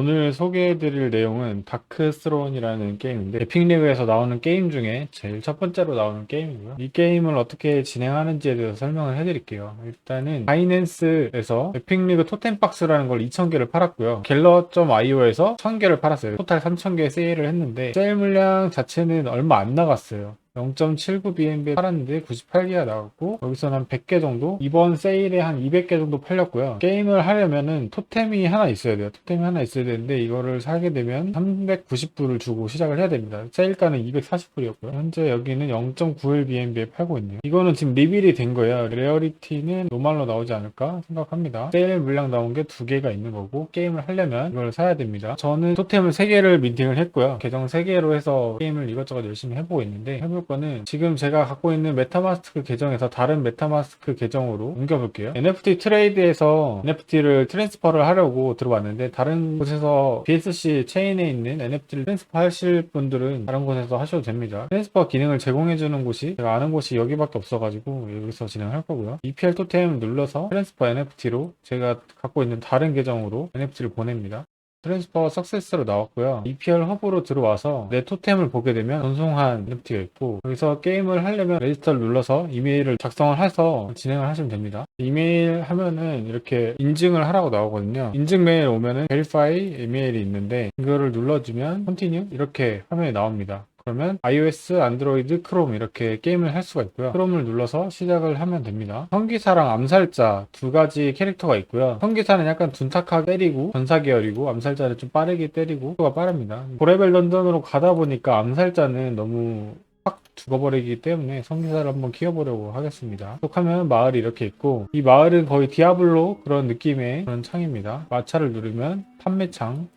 오늘 소개해드릴 내용은 다크스론이라는 게임인데 에픽리그에서 나오는 게임 중에 제일 첫 번째로 나오는 게임이고요. 이 게임을 어떻게 진행하는지에 대해서 설명을 해드릴게요. 일단은 바이낸스에서 에픽리그 토템박스라는 걸 2,000개를 팔았고요. 갤러.io에서 1,000개를 팔았어요. 토탈 3,000개 세일을 했는데 세일 물량 자체는 얼마 안 나갔어요. 0.79BNB 팔았는데 98개가 나왔고 여기서는 한 100개 정도? 이번 세일에 한 200개 정도 팔렸고요. 게임을 하려면은 토템이 하나 있어야 돼요. 토템이 하나 있어야 되는데 이거를 사게 되면 390불을 주고 시작을 해야 됩니다. 세일가는 240불이었고요. 현재 여기는 0.91BNB에 팔고 있네요. 이거는 지금 리빌이 된 거예요. 레어리티는 노말로 나오지 않을까 생각합니다. 세일 물량 나온 게 두 개가 있는 거고 게임을 하려면 이걸 사야 됩니다. 저는 토템을 3개를 민팅을 했고요. 계정 3개로 해서 게임을 이것저것 열심히 해보고 있는데 해볼 거는 지금 제가 갖고 있는 메타마스크 계정에서 다른 메타마스크 계정으로 옮겨볼게요. NFT 트레이드에서 NFT를 트랜스퍼를 하려고 들어왔는데 다른 곳에서 BSC 체인에 있는 NFT를 트랜스퍼 하실 분들은 다른 곳에서 하셔도 됩니다. 트랜스퍼 기능을 제공해주는 곳이 제가 아는 곳이 여기밖에 없어가지고 여기서 진행할 거고요. EPL 토템 눌러서 트랜스퍼 NFT로 제가 갖고 있는 다른 계정으로 NFT를 보냅니다. 트랜스퍼 석세스로 나왔고요. EPL 허브로 들어와서 내 토템을 보게 되면 전송한 NFT가 있고 여기서 게임을 하려면 레지스터를 눌러서 이메일을 작성을 해서 진행을 하시면 됩니다. 이메일 하면은 이렇게 인증을 하라고 나오거든요. 인증 메일 오면은 verify 이메일이 있는데 이거를 눌러주면 continue 이렇게 화면이 나옵니다. 그러면 iOS, 안드로이드, 크롬 이렇게 게임을 할 수가 있고요. 크롬을 눌러서 시작을 하면 됩니다. 성기사랑 암살자 두 가지 캐릭터가 있고요. 성기사는 약간 둔탁하게 때리고 전사 계열이고 암살자는 좀 빠르게 때리고 속도가 빠릅니다. 고레벨 런던으로 가다 보니까 암살자는 너무 확 죽어버리기 때문에 성기사를 한번 키워보려고 하겠습니다. 속하면 마을이 이렇게 있고 이 마을은 거의 디아블로 그런 느낌의 그런 창입니다. 마차를 누르면 판매창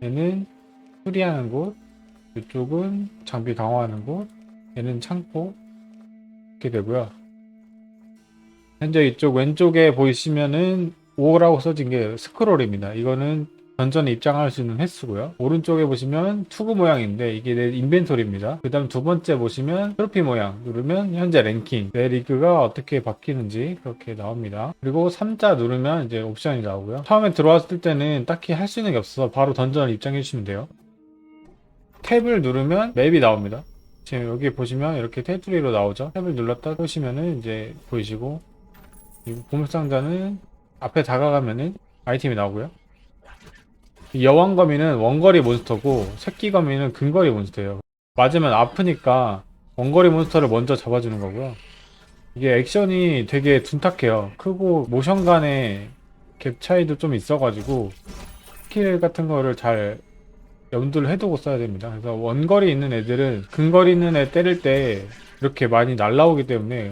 얘는 수리하는 곳 이쪽은 장비 강화하는 곳, 얘는 창고 이렇게 되고요. 현재 이쪽 왼쪽에 보이시면은 5라고 써진 게 스크롤입니다. 이거는 던전에 입장할 수 있는 횟수고요. 오른쪽에 보시면 투구 모양인데 이게 내 인벤토리입니다. 그 다음 두 번째 보시면 트로피 모양 누르면 현재 랭킹 내 리그가 어떻게 바뀌는지 그렇게 나옵니다. 그리고 3자 누르면 이제 옵션이 나오고요. 처음에 들어왔을 때는 딱히 할 수 있는 게 없어서 바로 던전을 입장해 주시면 돼요. 탭을 누르면 맵이 나옵니다. 지금 여기 보시면 이렇게 테두리로 나오죠. 탭을 눌렀다 보시면은 이제 보이시고 보물상자는 앞에 다가가면은 아이템이 나오고요. 이 여왕 거미는 원거리 몬스터고 새끼 거미는 근거리 몬스터예요. 맞으면 아프니까 원거리 몬스터를 먼저 잡아주는 거고요. 이게 액션이 되게 둔탁해요. 크고 모션 간의 갭 차이도 좀 있어가지고 스킬 같은 거를 잘 염두를 해두고 써야 됩니다. 그래서 원거리 있는 애들은 근거리 있는 애 때릴 때 이렇게 많이 날라오기 때문에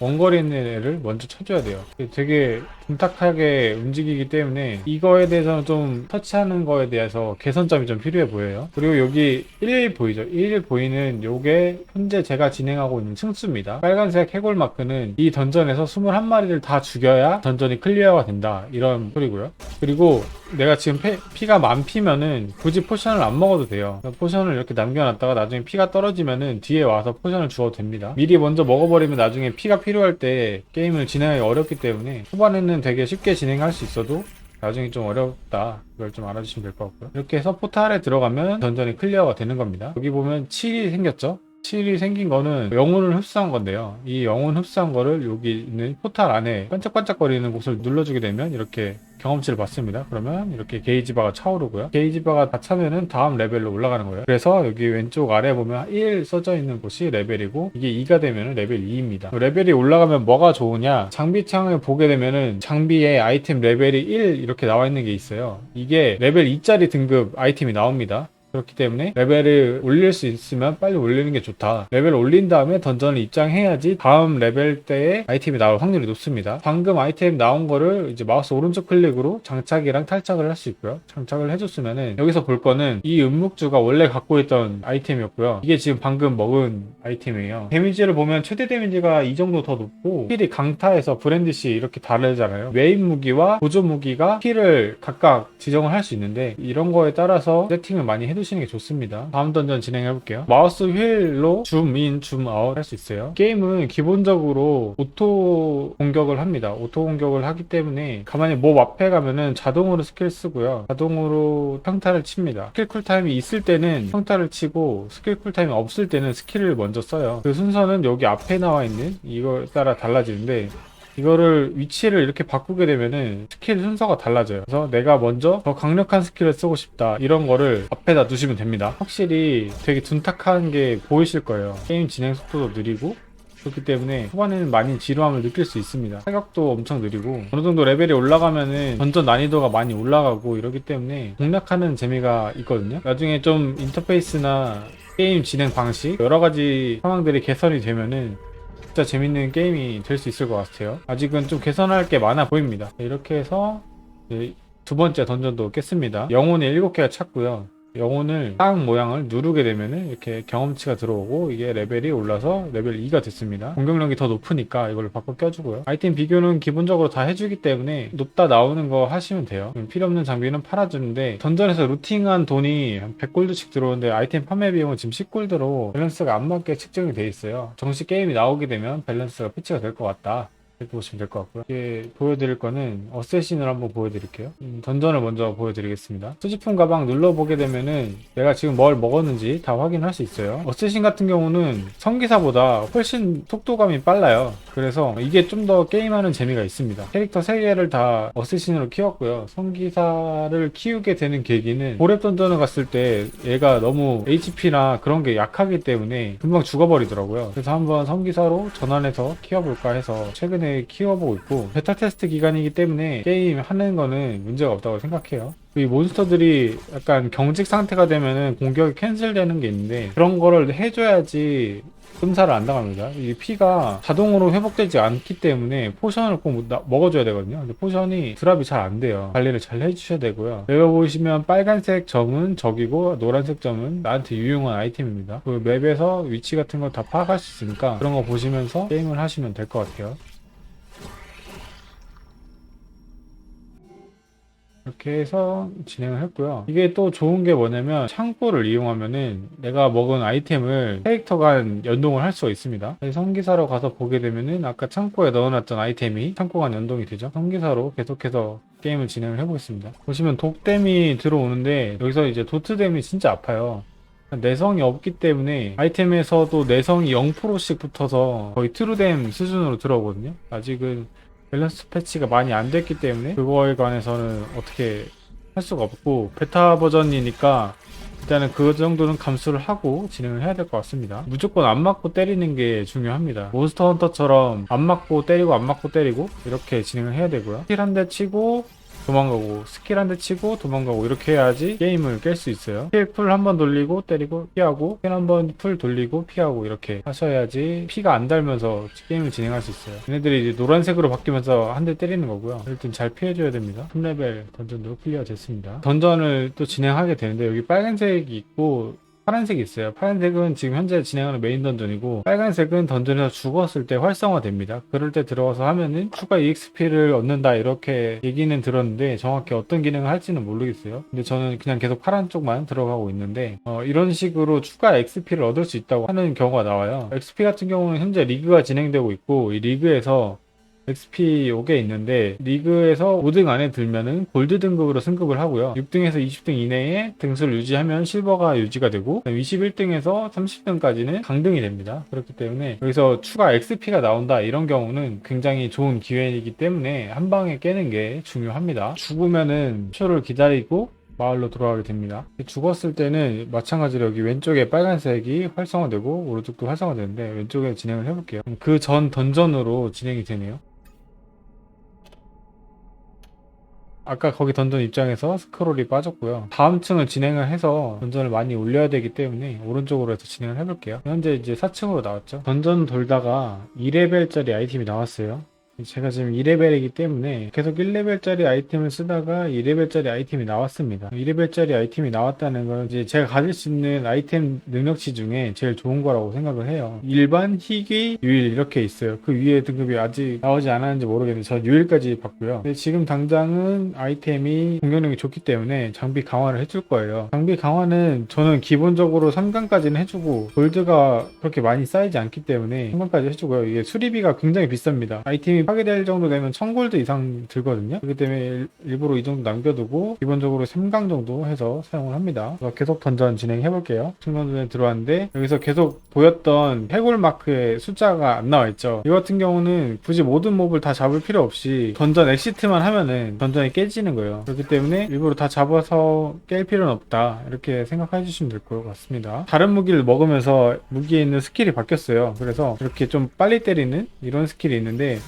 원거리 있는 애를 먼저 쳐줘야 돼요. 되게 둔탁하게 움직이기 때문에 이거에 대해서는 좀 터치하는 거에 대해서 개선점이 좀 필요해 보여요. 그리고 여기 1 보이죠? 1 보이는 요게 현재 제가 진행하고 있는 층수입니다. 빨간색 해골 마크는 이 던전에서 21마리를 다 죽여야 던전이 클리어가 된다. 이런 소리고요. 그리고 내가 지금 피, 피가 만피면은 굳이 포션을 안 먹어도 돼요. 포션을 이렇게 남겨놨다가 나중에 피가 떨어지면은 뒤에 와서 포션을 주어도 됩니다. 미리 먼저 먹어버리면 나중에 피가 필요할 때 게임을 진행하기 어렵기 때문에 초반에는 되게 쉽게 진행할 수 있어도 나중에 좀 어렵다. 이걸 좀 알아주시면 될 것 같고요. 이렇게 해서 포탈에 들어가면 던전이 클리어가 되는 겁니다. 여기 보면 7이 생겼죠? 7이 생긴 거는 영혼을 흡수한 건데요. 이 영혼 흡수한 거를 여기 있는 포탈 안에 반짝반짝거리는 곳을 눌러주게 되면 이렇게 경험치를 받습니다. 그러면 이렇게 게이지 바가 차오르고요. 게이지 바가 다 차면은 다음 레벨로 올라가는 거예요. 그래서 여기 왼쪽 아래 보면 1 써져 있는 곳이 레벨이고 이게 2가 되면 레벨 2입니다. 레벨이 올라가면 뭐가 좋으냐? 장비창을 보게 되면은 장비에 아이템 레벨이 1 이렇게 나와 있는 게 있어요. 이게 레벨 2짜리 등급 아이템이 나옵니다. 그렇기 때문에 레벨을 올릴 수 있으면 빨리 올리는 게 좋다. 레벨 올린 다음에 던전을 입장해야지 다음 레벨 때에 아이템이 나올 확률이 높습니다. 방금 아이템 나온 거를 이제 마우스 오른쪽 클릭으로 장착이랑 탈착을 할 수 있고요. 장착을 해줬으면은 여기서 볼 거는 이 음묵주가 원래 갖고 있던 아이템이었고요. 이게 지금 방금 먹은 아이템이에요. 데미지를 보면 최대 데미지가 이 정도 더 높고 힐이 강타에서 브랜디시 이렇게 다르잖아요. 메인 무기와 보조 무기가 힐을 각각 지정을 할 수 있는데 이런 거에 따라서 세팅을 많이 해두시면 해두시는 게 좋습니다. 다음 던전 진행해 볼게요. 마우스 휠로 줌 인, 줌 아웃 할 수 있어요. 게임은 기본적으로 오토 공격을 합니다. 오토 공격을 하기 때문에 가만히 몹 앞에 가면은 자동으로 스킬 쓰고요. 자동으로 평타를 칩니다. 스킬 쿨타임이 있을 때는 평타를 치고 스킬 쿨타임이 없을 때는 스킬을 먼저 써요. 그 순서는 여기 앞에 나와 있는 이거에 따라 달라지는데 이거를 위치를 이렇게 바꾸게 되면은 스킬 순서가 달라져요. 그래서 내가 먼저 더 강력한 스킬을 쓰고 싶다. 이런 거를 앞에다 두시면 됩니다. 확실히 되게 둔탁한 게 보이실 거예요. 게임 진행 속도도 느리고 그렇기 때문에 초반에는 많이 지루함을 느낄 수 있습니다. 타격도 엄청 느리고 어느 정도 레벨이 올라가면은 던전 난이도가 많이 올라가고 이러기 때문에 공략하는 재미가 있거든요. 나중에 좀 인터페이스나 게임 진행 방식 여러 가지 상황들이 개선이 되면은 진짜 재밌는 게임이 될 수 있을 것 같아요. 아직은 좀 개선할 게 많아 보입니다. 이렇게 해서 두 번째 던전도 깼습니다. 영혼이 7개가 찼고요. 영혼을 땅 모양을 누르게 되면은 이렇게 경험치가 들어오고 이게 레벨이 올라서 레벨 2가 됐습니다. 공격력이 더 높으니까 이걸 바꿔 껴주고요. 아이템 비교는 기본적으로 다 해주기 때문에 높다 나오는 거 하시면 돼요. 그럼 필요 없는 장비는 팔아주는데 던전에서 루팅한 돈이 한 100골드씩 들어오는데 아이템 판매 비용은 지금 10골드로 밸런스가 안 맞게 측정이 돼 있어요. 정식 게임이 나오게 되면 밸런스가 패치가 될 것 같다. 이렇게 보시면 될 것 같고요. 이게 보여드릴 거는 어쌔신을 한번 보여드릴게요. 음, 던전을 먼저 보여드리겠습니다. 수집품 가방 눌러보게 되면은 내가 지금 뭘 먹었는지 다 확인할 수 있어요. 어쌔신 같은 경우는 성기사보다 훨씬 속도감이 빨라요. 그래서 이게 좀 더 게임하는 재미가 있습니다. 캐릭터 3개를 다 어쌔신으로 키웠고요. 성기사를 키우게 되는 계기는 고렙 던전을 갔을 때 얘가 너무 HP나 그런 게 약하기 때문에 금방 죽어버리더라고요. 그래서 한번 성기사로 전환해서 키워볼까 해서 최근에 키워보고 있고 베타 테스트 기간이기 때문에 게임 하는 거는 문제가 없다고 생각해요. 이 몬스터들이 약간 경직 상태가 되면은 공격이 캔슬되는 게 있는데 그런 거를 해줘야지 끔사를 안 당합니다. 이 피가 자동으로 회복되지 않기 때문에 포션을 꼭 나- 먹어줘야 되거든요. 근데 포션이 드랍이 잘 안 돼요. 관리를 잘 해주셔야 되고요. 여기 보시면 빨간색 점은 적이고 노란색 점은 나한테 유용한 아이템입니다. 그 맵에서 위치 같은 거다 파악할 수 있으니까 그런 거 보시면서 게임을 하시면 될 것 같아요. 이렇게 해서 진행을 했고요. 이게 또 좋은 게 뭐냐면 창고를 이용하면은 내가 먹은 아이템을 캐릭터 간 연동을 할 수가 있습니다. 성기사로 가서 보게 되면은 아까 창고에 넣어놨던 아이템이 창고 간 연동이 되죠. 성기사로 계속해서 게임을 진행을 해보겠습니다. 보시면 독댐이 들어오는데 여기서 이제 도트댐이 진짜 아파요. 내성이 없기 때문에 아이템에서도 내성이 0%씩 붙어서 거의 트루댐 수준으로 들어오거든요. 아직은 밸런스 패치가 많이 안 됐기 때문에 그거에 관해서는 어떻게 할 수가 없고 베타 버전이니까 일단은 그 정도는 감수를 하고 진행을 해야 될 것 같습니다. 무조건 안 맞고 때리는 게 중요합니다. 몬스터 헌터처럼 안 맞고 때리고 안 맞고 때리고 이렇게 진행을 해야 되고요. 스킬 한대 치고 도망가고 스킬 한 대 치고 도망가고 이렇게 해야지 게임을 깰 수 있어요. 스킬 풀한 번 돌리고 때리고 피하고 스킬 한번 풀 돌리고 피하고 이렇게 하셔야지 피가 안 달면서 게임을 진행할 수 있어요. 얘네들이 이제 노란색으로 바뀌면서 한 대 때리는 거고요. 일단 잘 피해줘야 됩니다. 3레벨 던전도 클리어 됐습니다. 던전을 또 진행하게 되는데 여기 빨간색이 있고 파란색이 있어요. 파란색은 지금 현재 진행하는 메인 던전이고 빨간색은 던전에서 죽었을 때 활성화됩니다. 그럴 때 들어가서 하면은 추가 EXP를 얻는다 이렇게 얘기는 들었는데 정확히 어떤 기능을 할지는 모르겠어요. 근데 저는 그냥 계속 파란 쪽만 들어가고 있는데 어, 이런 식으로 추가 XP를 얻을 수 있다고 하는 경우가 나와요. XP 같은 경우는 현재 리그가 진행되고 있고 이 리그에서 XP 5개 있는데 리그에서 5등 안에 들면은 골드 등급으로 승급을 하고요. 6등에서 20등 이내에 등수를 유지하면 실버가 유지가 되고 21등에서 30등까지는 강등이 됩니다. 그렇기 때문에 여기서 추가 XP가 나온다 이런 경우는 굉장히 좋은 기회이기 때문에 한 방에 깨는 게 중요합니다. 죽으면은 초를 기다리고 마을로 돌아가게 됩니다. 죽었을 때는 마찬가지로 여기 왼쪽에 빨간색이 활성화되고 오른쪽도 활성화되는데 왼쪽에 진행을 해볼게요. 그 전 던전으로 진행이 되네요. 아까 거기 던전 입장에서 스크롤이 빠졌고요. 다음 층을 진행을 해서 던전을 많이 올려야 되기 때문에 오른쪽으로 해서 진행을 해볼게요. 현재 이제 4층으로 나왔죠. 던전 돌다가 2레벨짜리 아이템이 나왔어요. 제가 지금 2레벨이기 때문에 계속 1레벨짜리 아이템을 쓰다가 2레벨짜리 아이템이 나왔습니다. 2레벨짜리 아이템이 나왔다는 건 이제 제가 가질 수 있는 아이템 능력치 중에 제일 좋은 거라고 생각을 해요. 일반, 희귀, 유일 이렇게 있어요. 그 위에 등급이 아직 나오지 않았는지 모르겠는데 전 유일까지 봤고요. 근데 지금 당장은 아이템이 공격력이 좋기 때문에 장비 강화를 해줄 거예요. 장비 강화는 저는 기본적으로 3강까지는 해주고 골드가 그렇게 많이 쌓이지 않기 때문에 3강까지 해주고요. 이게 수리비가 굉장히 비쌉니다. 아이템이 파괴될 정도 되면 1000골드 이상 들거든요. 그렇기 때문에 일- 일부러 이 정도 남겨두고 기본적으로 3강 정도 해서 사용을 합니다. 그래서 계속 던전 진행해 볼게요. 충전전에 들어왔는데 여기서 계속 보였던 해골 마크의 숫자가 안 나와 있죠. 이 같은 경우는 굳이 모든 몹을 다 잡을 필요 없이 던전 엑시트만 하면은 던전이 깨지는 거예요. 그렇기 때문에 일부러 다 잡아서 깰 필요는 없다. 이렇게 생각해 주시면 될 것 같습니다. 다른 무기를 먹으면서 무기에 있는 스킬이 바뀌었어요. 그래서 이렇게 좀 빨리 때리는 이런 스킬이 있는데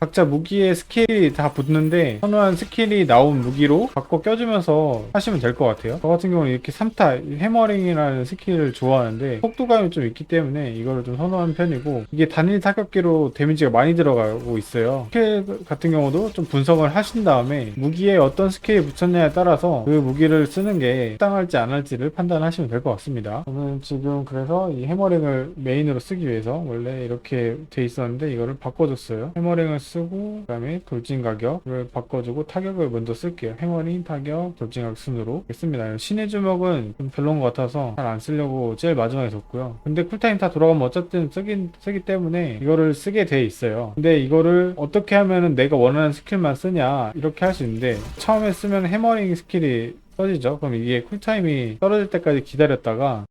각자 무기에 스킬이 다 붙는데 선호한 스킬이 나온 무기로 바꿔 껴주면서 하시면 될 것 같아요. 저 같은 경우는 이렇게 3타 해머링이라는 스킬을 좋아하는데 속도감이 좀 있기 때문에 이거를 좀 선호하는 편이고 이게 단일 타격기로 데미지가 많이 들어가고 있어요. 스킬 같은 경우도 좀 분석을 하신 다음에 무기에 어떤 스킬이 붙였냐에 따라서 그 무기를 쓰는 게适당할지 안 할지를 판단하시면 될 것 같습니다. 저는 지금 그래서 이 해머링을 메인으로 쓰기 위해서 원래 이렇게 돼 있었는데 이거를 바꿔줬어요. 해머링을 쓰고 그다음에 돌진 가격을 바꿔주고 타격을 먼저 쓸게요. 해머링 타격 돌진 가격 순으로 했습니다. 신의 주먹은 좀 별론 것 같아서 잘 안 쓰려고 제일 마지막에 줬고요. 근데 쿨타임 다 돌아가면 어쨌든 쓰긴 쓰기 때문에 이거를 쓰게 돼 있어요. 근데 이거를 어떻게 하면은 내가 원하는 스킬만 쓰냐 이렇게 할 수 있는데 처음에 쓰면 해머링 스킬이 써지죠. 그럼 이게 쿨타임이 떨어질 때까지 기다렸다가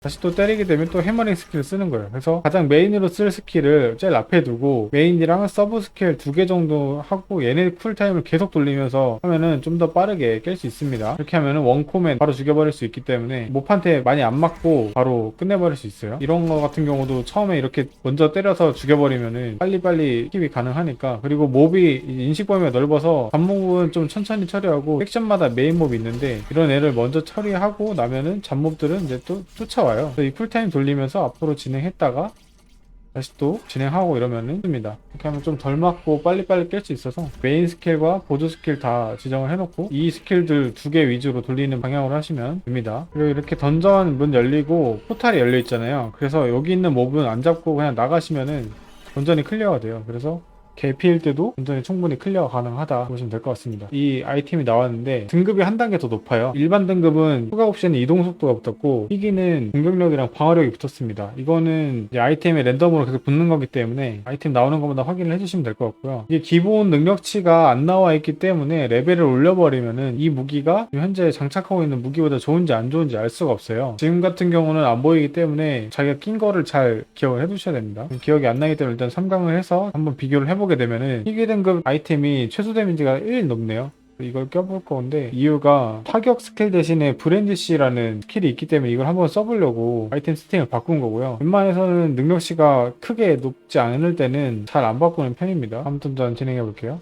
다시 또 때리게 되면 또 해머링 스킬을 쓰는 거예요. 그래서 가장 메인으로 쓸 스킬을 제일 앞에 두고 메인이랑 서브 스킬 두 개 정도 하고 얘네 쿨타임을 계속 돌리면서 하면은 좀 더 빠르게 깰 수 있습니다. 이렇게 하면은 원코맨 바로 죽여버릴 수 있기 때문에 몹한테 많이 안 맞고 바로 끝내버릴 수 있어요. 이런 거 같은 경우도 처음에 이렇게 먼저 때려서 죽여버리면은 빨리빨리 킵이 가능하니까 그리고 몹이 인식 범위가 넓어서 잡몹은 좀 천천히 처리하고 섹션마다 메인 몹이 있는데 이런 애를 먼저 처리하고 나면은 잡몹들은 이제 또 쫓아와 요. 그래서 이 쿨타임 돌리면서 앞으로 진행했다가 다시 또 진행하고 이러면은 습니다 이렇게 하면 좀 덜 맞고 빨리빨리 깰 수 있어서 메인 스킬과 보조 스킬 다 지정을 해놓고 이 스킬들 두 개 위주로 돌리는 방향으로 하시면 됩니다. 그리고 이렇게 던전 문 열리고 포탈이 열려 있잖아요. 그래서 여기 있는 몹은 안 잡고 그냥 나가시면은 던전이 클리어가 돼요. 그래서 개피일 때도 완전히 충분히 클리어 가능하다 보시면 될 것 같습니다. 이 아이템이 나왔는데 등급이 한 단계 더 높아요. 일반 등급은 추가 옵션에 이동 속도가 붙었고 희귀는 공격력이랑 방어력이 붙었습니다. 이거는 이제 아이템에 랜덤으로 계속 붙는 거기 때문에 아이템 나오는 것마다 확인을 해주시면 될 것 같고요. 이게 기본 능력치가 안 나와 있기 때문에 레벨을 올려버리면은 이 무기가 현재 장착하고 있는 무기보다 좋은지 안 좋은지 알 수가 없어요. 지금 같은 경우는 안 보이기 때문에 자기가 낀 거를 잘 기억을 해두셔야 됩니다. 기억이 안 나기 때문에 일단 3강을 해서 한번 비교를 해보 게 되면은 희귀 등급 아이템이 최소 데미지가 1 넘네요. 이걸 껴볼 건데 이유가 타격 스킬 대신에 브랜드 C라는 스킬이 있기 때문에 이걸 한번 써보려고 아이템 세팅을 바꾼 거고요. 웬만해서는 능력치가 크게 높지 않을 때는 잘 안 바꾸는 편입니다. 아무튼 전 진행해 볼게요.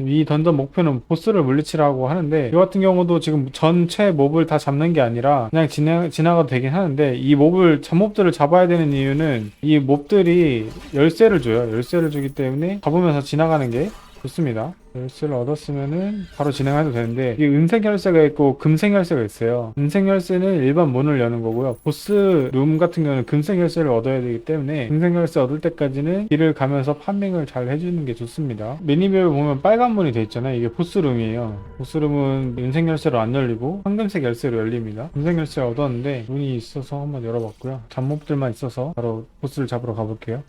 이 던전 목표는 보스를 물리치라고 하는데 이 같은 경우도 지금 전체 몹을 다 잡는 게 아니라 그냥 지나, 지나가도 되긴 하는데 이 몹을 잡몹들을 잡아야 되는 이유는 이 몹들이 열쇠를 줘요. 열쇠를 주기 때문에 잡으면서 지나가는 게 좋습니다. 열쇠를 얻었으면은 바로 진행해도 되는데 이게 은색 열쇠가 있고 금색 열쇠가 있어요. 은색 열쇠는 일반 문을 여는 거고요. 보스 룸 같은 경우는 금색 열쇠를 얻어야 되기 때문에 금색 열쇠 얻을 때까지는 길을 가면서 판밍을 잘 해주는 게 좋습니다. 미니맵을 보면 빨간 문이 돼 있잖아요. 이게 보스 룸이에요. 보스 룸은 은색 열쇠로 안 열리고 황금색 열쇠로 열립니다. 금색 열쇠 얻었는데 문이 있어서 한번 열어봤고요. 잡몹들만 있어서 바로 보스를 잡으러 가볼게요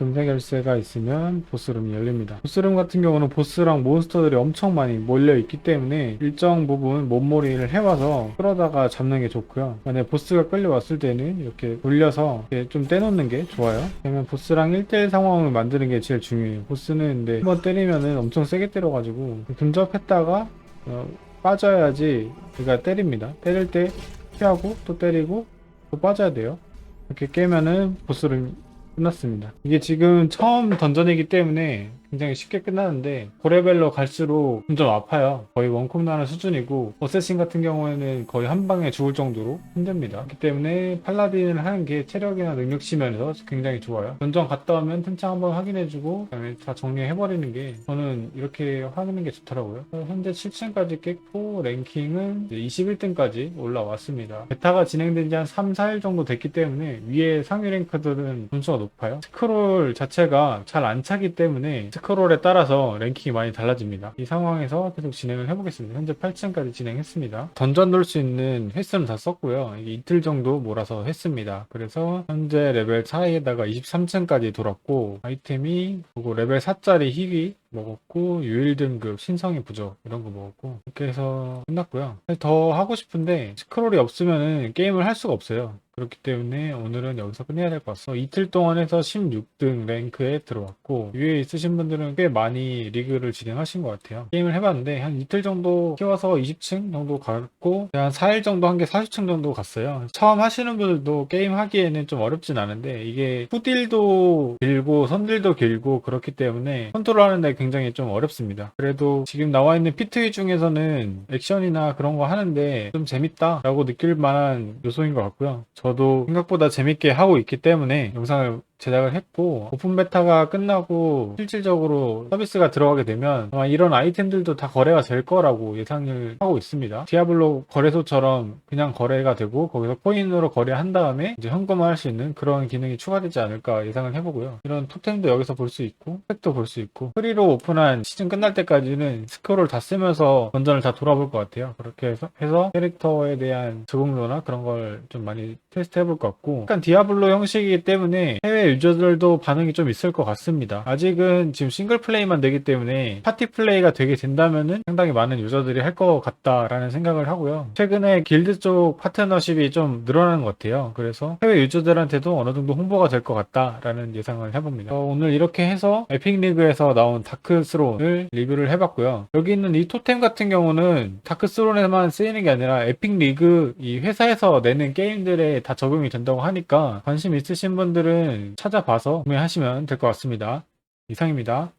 금색 열쇠가 있으면 보스룸이 열립니다. 보스룸 같은 경우는 보스랑 몬스터들이 엄청 많이 몰려 있기 때문에 일정 부분 몸몰이를 해와서 끌어다가 잡는 게 좋고요. 만약 보스가 끌려왔을 때는 이렇게 돌려서 이렇게 좀 떼놓는 게 좋아요. 그러면 보스랑 1대1 상황을 만드는 게 제일 중요해요. 보스는 근데 한번 때리면은 엄청 세게 때려가지고 근접했다가 어, 빠져야지 그가 때립니다. 때릴 때 피하고 또 때리고 또 빠져야 돼요. 이렇게 깨면은 보스를 끝났습니다. 이게 지금 처음 던전이기 때문에 굉장히 쉽게 끝나는데 고레벨로 갈수록 점점 아파요. 거의 원컵 나는 수준이고 어쌔신 같은 경우에는 거의 한 방에 죽을 정도로 힘듭니다. 그렇기 때문에 팔라딘을 하는 게 체력이나 능력치 면에서 굉장히 좋아요. 전전 갔다 오면 템창 한번 확인해주고 그다음에 다 정리해버리는 게 저는 이렇게 하는 게 좋더라고요. 현재 7층까지 깼고 랭킹은 21등까지 올라왔습니다. 베타가 진행된 지 한 3, 4일 정도 됐기 때문에 위에 상위 랭크들은 점수가 높아요. 스크롤 자체가 잘 안 차기 때문에 스크롤에 따라서 랭킹이 많이 달라집니다. 이 상황에서 계속 진행을 해보겠습니다. 현재 8층까지 진행했습니다. 던전 돌 수 있는 횟수는 다 썼고요. 이틀 정도 몰아서 했습니다. 그래서 현재 레벨 4에다가 23층까지 돌았고 아이템이 그리고 레벨 4짜리 희귀 먹었고 유일 등급 신성의 부족 이런 거 먹었고 이렇게 해서 끝났고요. 더 하고 싶은데 스크롤이 없으면은 게임을 할 수가 없어요. 그렇기 때문에 오늘은 여기서 끝내야 될 것 같습니다. 이틀 동안 해서 16등 랭크에 들어왔고 위에 있으신 분들은 꽤 많이 리그를 진행하신 것 같아요. 게임을 해봤는데 한 이틀 정도 키워서 20층 정도 갔고 한 4일 정도 한 게 40층 정도 갔어요. 처음 하시는 분들도 게임 하기에는 좀 어렵진 않은데 이게 후딜도 길고 선딜도 길고 그렇기 때문에 컨트롤 하는데 굉장히 좀 어렵습니다. 그래도 지금 나와 있는 피트위 중에서는 액션이나 그런 거 하는데 좀 재밌다라고 느낄 만한 요소인 것 같고요. 저도 생각보다 재밌게 하고 있기 때문에 영상을 제작을 했고 오픈 베타가 끝나고 실질적으로 서비스가 들어가게 되면 아마 이런 아이템들도 다 거래가 될 거라고 예상을 하고 있습니다. 디아블로 거래소처럼 그냥 거래가 되고 거기서 코인으로 거래한 다음에 이제 현금화할 수 있는 그런 기능이 추가되지 않을까 예상을 해보고요. 이런 토템도 여기서 볼 수 있고 팩도 볼 수 있고 프리로 오픈한 시즌 끝날 때까지는 스크롤 다 쓰면서 원전을 다 돌아볼 것 같아요. 그렇게 해서, 해서 캐릭터에 대한 적응도나 그런 걸 좀 많이 테스트 해볼 것 같고 약간 디아블로 형식이기 때문에 해외 유저들도 반응이 좀 있을 것 같습니다. 아직은 지금 싱글 플레이만 되기 때문에 파티 플레이가 되게 된다면은 상당히 많은 유저들이 할 것 같다라는 생각을 하고요. 최근에 길드 쪽 파트너십이 좀 늘어나는 것 같아요. 그래서 해외 유저들한테도 어느 정도 홍보가 될 것 같다라는 예상을 해봅니다. 어, 오늘 이렇게 해서 에픽 리그에서 나온 다크스론을 리뷰를 해봤고요. 여기 있는 이 토템 같은 경우는 다크스론에만 쓰이는 게 아니라 에픽 리그 이 회사에서 내는 게임들에 다 적용이 된다고 하니까 관심 있으신 분들은 찾아봐서 구매하시면 될 것 같습니다. 이상입니다.